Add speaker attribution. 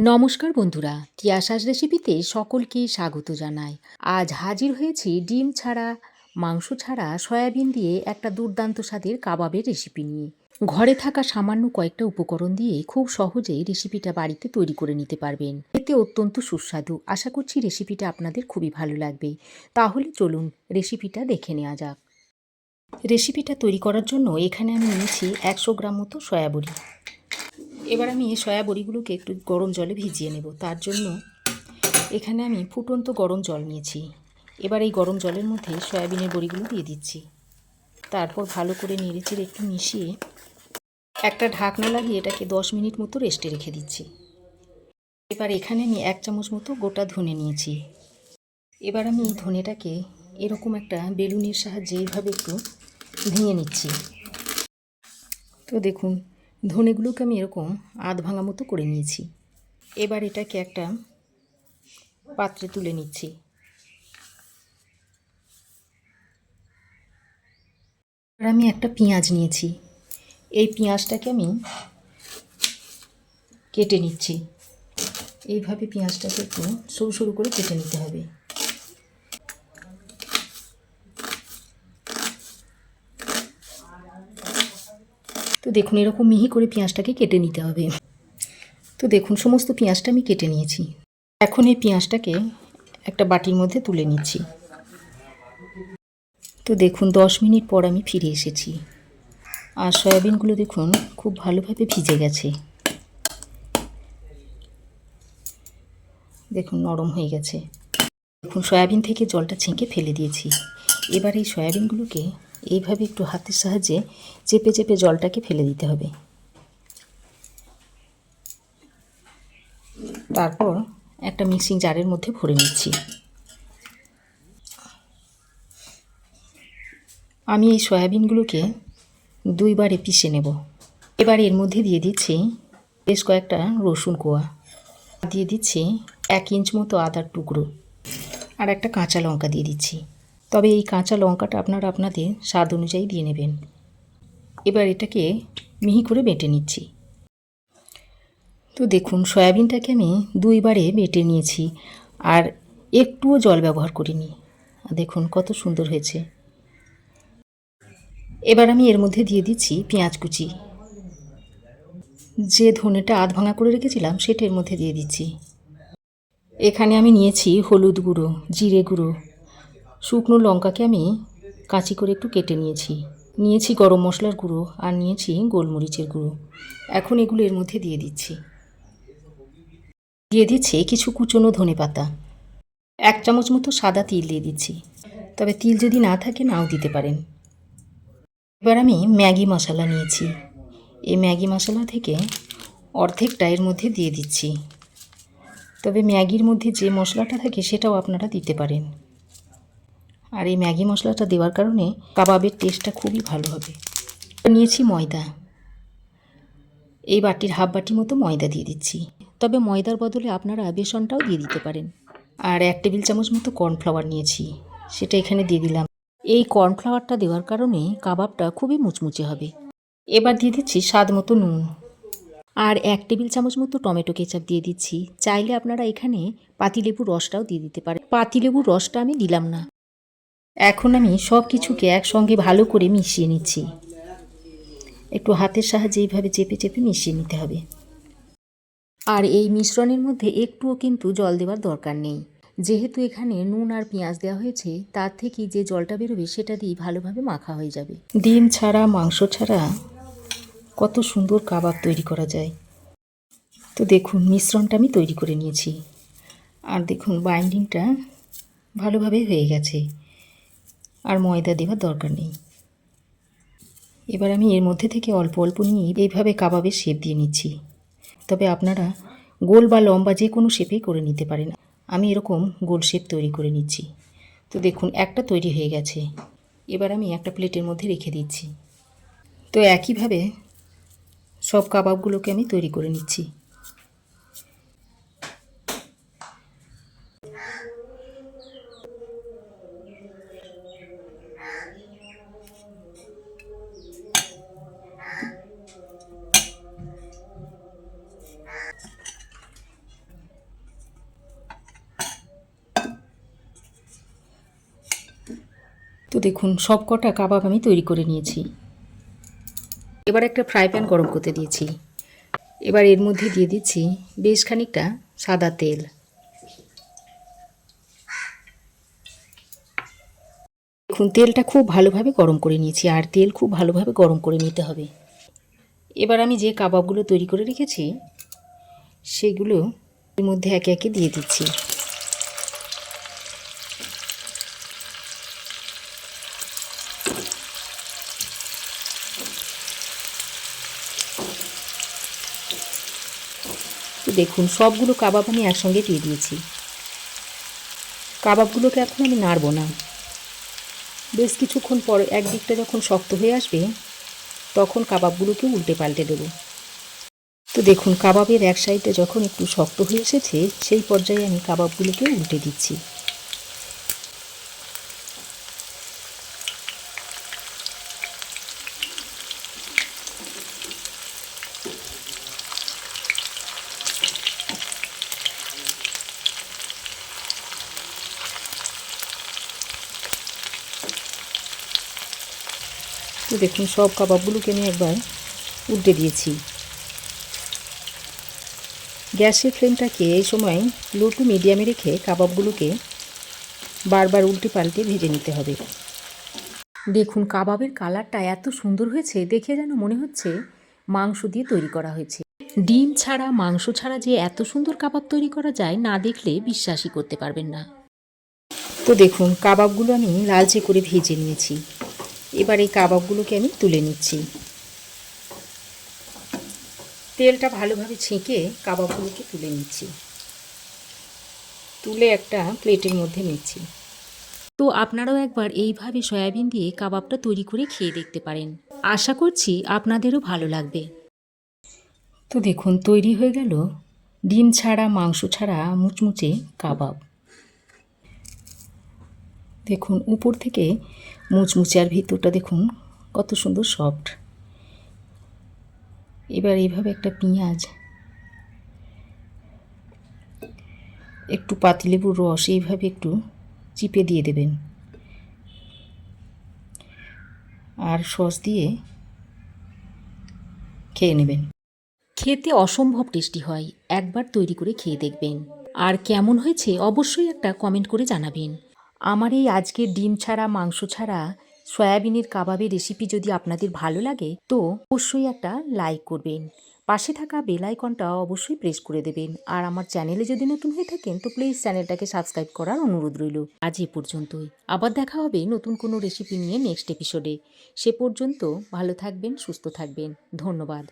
Speaker 1: নমস্কার বন্ধুরা, তিয়াশাস রেসিপিতে সকলকে স্বাগত জানাই। আজ হাজির হয়েছি ডিম ছাড়া, মাংস ছাড়া সয়াবিন দিয়ে একটা দুর্দান্ত স্বাদের কাবাবের রেসিপি নিয়ে। ঘরে থাকা সামান্য কয়েকটা উপকরণ দিয়ে খুব সহজেই রেসিপিটা বাড়িতে তৈরি করে নিতে পারবেন। এতে অত্যন্ত সুস্বাদু। আশা করছি রেসিপিটা আপনাদের খুবই ভালো লাগবে। তাহলে চলুন রেসিপিটা দেখে নেওয়া যাক। রেসিপিটা তৈরি করার জন্য এখানে আমি নিয়েছি একশো গ্রাম মতো সয়াবড়ি এবার আমি সয়া বড়িগুলোকে একটু গরম জলে ভিজিয়ে নেব। তার জন্য এখানে আমি ফুটন্ত গরম জল নিয়েছি। এবার এই গরম জলের মধ্যে সয়াবিনের বড়িগুলো দিয়ে দিচ্ছি। তারপর ভালো করে নেড়েচেড়ে একটু মিশিয়ে একটা ঢাকনা লাগিয়ে এটাকে দশ মিনিট মতো রেস্টে রেখে দিচ্ছি। এবার এখানে আমি এক চামচ মতো গোটা ধনে নিয়েছি। এবার আমি এই ধনেটাকে এরকম একটা বেলুনের সাহায্যে এইভাবে একটু ভেঙে নিচ্ছি। তো দেখুন ধনেগুলোকে আমি এরকম আধ ভাঙা মতো করে নিয়েছি। এবার এটাকে একটা পাত্রে তুলে নিচ্ছি। আর আমি একটা পেঁয়াজ নিয়েছি। এই পেঁয়াজটাকে আমি কেটে নিচ্ছি। এইভাবে পেঁয়াজটাকে একটু সরু সরু করে কেটে নিতে হবে। তো দেখুন, এরকম মিহি করে পেঁয়াজটাকে কেটে নিতে হবে। তো দেখুন, সমস্ত পেঁয়াজটা আমি কেটে নিয়েছি। এখন এই পেঁয়াজটাকে একটা বাটির মধ্যে তুলে নিচ্ছি। তো দেখুন, দশ মিনিট পর আমি ফিরে এসেছি। আর সয়াবিনগুলো দেখুন, খুব ভালোভাবে ভিজে গেছে। দেখুন, নরম হয়ে গেছে। দেখুন, সয়াবিন থেকে জলটা ছেঁকে ফেলে দিয়েছি। এবার এই সয়াবিনগুলোকে এইভাবে একটু হাতের সাহায্যে চেপে চেপে জলটাকে ফেলে দিতে হবে। তারপর একটা মিক্সিং জারের মধ্যে ভরে নিচ্ছি। আমি এই সয়াবিনগুলোকে দুইবারে পিষে নেব। এবার এর মধ্যে দিয়ে দিচ্ছি বেশ কয়েকটা রসুন কোয়া। দিয়ে দিচ্ছি এক ইঞ্চ মতো আদার টুকরো। আর একটা কাঁচা লঙ্কা দিয়ে দিচ্ছি। তবে এই কাঁচা লঙ্কাটা আপনারা আপনাদের স্বাদ অনুযায়ী দিয়ে নেবেন। এবার এটাকে মিহি করে বেটে নিচ্ছি। তো দেখুন, সয়াবিনটাকে আমি দুইবারে বেটে নিয়েছি আর একটুও জল ব্যবহার করিনি। দেখুন কত সুন্দর হয়েছে। এবার আমি এর মধ্যে দিয়ে দিচ্ছি পেঁয়াজ কুচি। যে ধনেটা আধ ভাঙা করে রেখেছিলাম সেটা এর মধ্যে দিয়ে দিচ্ছি। এখানে আমি নিয়েছি হলুদ গুঁড়ো, জিরে গুঁড়ো শুকনো লঙ্কাকে আমি কাঁচি করে একটু কেটে নিয়েছি। নিয়েছি গরম মশলার গুঁড়ো আর নিয়েছি গোলমরিচের গুঁড়ো। এখন এগুলো এর মধ্যে দিয়ে দিচ্ছি। দিয়ে দিচ্ছি কিছু কুচনো ধনে পাতা। এক চামচ মতো সাদা তিল দিয়ে দিচ্ছি। তবে তিল যদি না থাকে নাও দিতে পারেন। এবার আমি ম্যাগি মশলা নিয়েছি। এই ম্যাগি মশলা থেকে অর্ধেকটা এর মধ্যে দিয়ে দিচ্ছি। তবে ম্যাগির মধ্যে যে মশলাটা থাকে সেটাও আপনারা দিতে পারেন। আর এই ম্যাগি মশলাটা দেওয়ার কারণে কাবাবের টেস্টটা খুবই ভালো হবে। নিয়েছি ময়দা। এই বাটির হাফ বাটি মতো ময়দা দিয়ে দিচ্ছি। তবে ময়দার বদলে আপনারা বেসনটাও দিয়ে দিতে পারেন। আর এক টেবিল চামচ মতো কর্নফ্লাওয়ার নিয়েছি। সেটা এখানে দিয়ে দিলাম। এই কর্নফ্লাওয়ারটা দেওয়ার কারণে কাবাবটা খুবই মুচমুচে হবে। এবার দিয়ে দিচ্ছি স্বাদ মতো নুন। আর এক টেবিল চামচ মতো টমেটো কেচাপ দিয়ে দিচ্ছি। চাইলে আপনারা এখানে পাতিলেবুর রসটাও দিয়ে দিতে পারেন। পাতিলেবুর রসটা আমি দিলাম না। এখন আমি সব কিছুকে একসঙ্গে ভালো করে মিশিয়ে নিচ্ছি। একটু হাতের সাহায্যে এইভাবে চেপে চেপে মিশিয়ে নিতে হবে। আর এই মিশ্রণের মধ্যে একটুও কিন্তু জল দেওয়ার দরকার নেই। যেহেতু এখানে নুন আর পেঁয়াজ দেওয়া হয়েছে, তার থেকে যে জলটা বেরোবে সেটা দিয়ে ভালোভাবে মাখা হয়ে যাবে। ডিম ছাড়া, মাংস ছাড়া কত সুন্দর কাবাব তৈরি করা যায়। তো দেখুন, মিশ্রণটা আমি তৈরি করে নিয়েছি। আর দেখুন, বাইন্ডিংটা ভালোভাবে হয়ে গেছে। আর ময়দা দেওয়ার দরকার নেই। এবার আমি এর মধ্যে থেকে অল্প অল্প নিয়ে এইভাবে কাবাবের শেপ দিয়ে নিচ্ছি। তবে আপনারা গোল বা লম্বা যে কোনো শেপেই করে নিতে পারেন। আমি এরকম গোল শেপ তৈরি করে নিচ্ছি। তো দেখুন, একটা তৈরি হয়ে গেছে। এবার আমি একটা প্লেটের মধ্যে রেখে দিচ্ছি। তো একইভাবে সব কাবাবগুলোকে আমি তৈরি করে নিচ্ছি। দেখুন, সব কটা কাবাব আমি তৈরি করে নিয়েছি। এবার একটা ফ্রাই প্যান গরম করতে দিয়েছি। এবার এর মধ্যে দিয়ে দিচ্ছি বেশ খানিকটা সাদা তেল। দেখুন, তেলটা খুব ভালোভাবে গরম করে নিয়েছি, আর তেল খুব ভালোভাবে গরম করে নিতে হবে। এবার আমি যে কাবাবগুলো তৈরি করে রেখেছি, সেগুলো এর মধ্যে একে একে দিয়ে দিচ্ছি। তো দেখুন, সবগুলো কাবাব আমি একসঙ্গে দিয়ে দিয়েছি। কাবাবগুলোকে এখন আমি নাড়বো না। বেশ কিছুক্ষণ পর একদিকটা যখন শক্ত হয়ে আসবে, তখন কাবাবগুলোকে উল্টে পাল্টে দেবো। তো দেখুন, কাবাবের এক সাইডে যখন একটু শক্ত হয়ে এসেছে, সেই পর্যায়ে আমি কাবাবগুলোকে উল্টে দিচ্ছি। তো দেখুন, সব কাবাবগুলোকে আমি একবার উল্টে দিয়েছি। গ্যাসের ফ্লেমটাকে এই সময় লো টু মিডিয়ামে রেখে কাবাবগুলোকে বারবার উল্টে পাল্টে ভেজে নিতে হবে। দেখুন, কাবাবের কালারটা এত সুন্দর হয়েছে, দেখে যেন মনে হচ্ছে মাংস দিয়ে তৈরি করা হয়েছে। ডিম ছাড়া, মাংস ছাড়া যে এত সুন্দর কাবাব তৈরি করা যায়, না দেখলে বিশ্বাসই করতে পারবেন না। তো দেখুন, কাবাবগুলো আমি লালচে করে ভেজে নিয়েছি। এবার এই কাবাবগুলোকে আমি তুলে নিচ্ছি। তেলটা ভালোভাবে ছেঁকে কাবাবগুলোকে তুলে নিচ্ছি। তুলে একটা প্লেটের মধ্যে নিচ্ছি। তো আপনারাও একবার এইভাবে সয়াবিন দিয়ে কাবাবটা তৈরি করে খেয়ে দেখতে পারেন। আশা করছি আপনাদেরও ভালো লাগবে। তো দেখুন, তৈরি হয়ে গেল। ডিম ছাড়া, মাংস ছাড়া মুচমুচে কাবাব। দেখুন, উপর থেকে মুচমুচে আর ভিতরটা দেখুন, কত সুন্দর সফট এবার এইভাবে একটা পেঁয়াজ, একটু পাতিলেবুর রস, এইভাবে একটু চিপে দিয়ে দেবেন। আর সস দিয়ে খেয়ে নেবেন। খেতে অসম্ভব টেস্টি হয়, একবার তৈরি করে খেয়ে দেখবেন। আর কেমন হয়েছে অবশ্যই একটা কমেন্ট করে জানাবেন। আমার এই আজকের ডিম ছাড়া, মাংস ছাড়া সয়াবিনের কাবাবের রেসিপি যদি আপনাদের ভালো লাগে, তো অবশ্যই একটা লাইক করবেন। পাশে থাকা বেল আইকনটা অবশ্যই প্রেস করে দেবেন। আর আমার চ্যানেলে যদি নতুন হয়ে থাকেন, তো প্লিজ চ্যানেলটাকে সাবস্ক্রাইব করার অনুরোধ রইল। আজ এ পর্যন্তই। আবার দেখা হবে নতুন কোনো রেসিপি নিয়ে নেক্সট এপিসোডে সে পর্যন্ত ভালো থাকবেন, সুস্থ থাকবেন। ধন্যবাদ।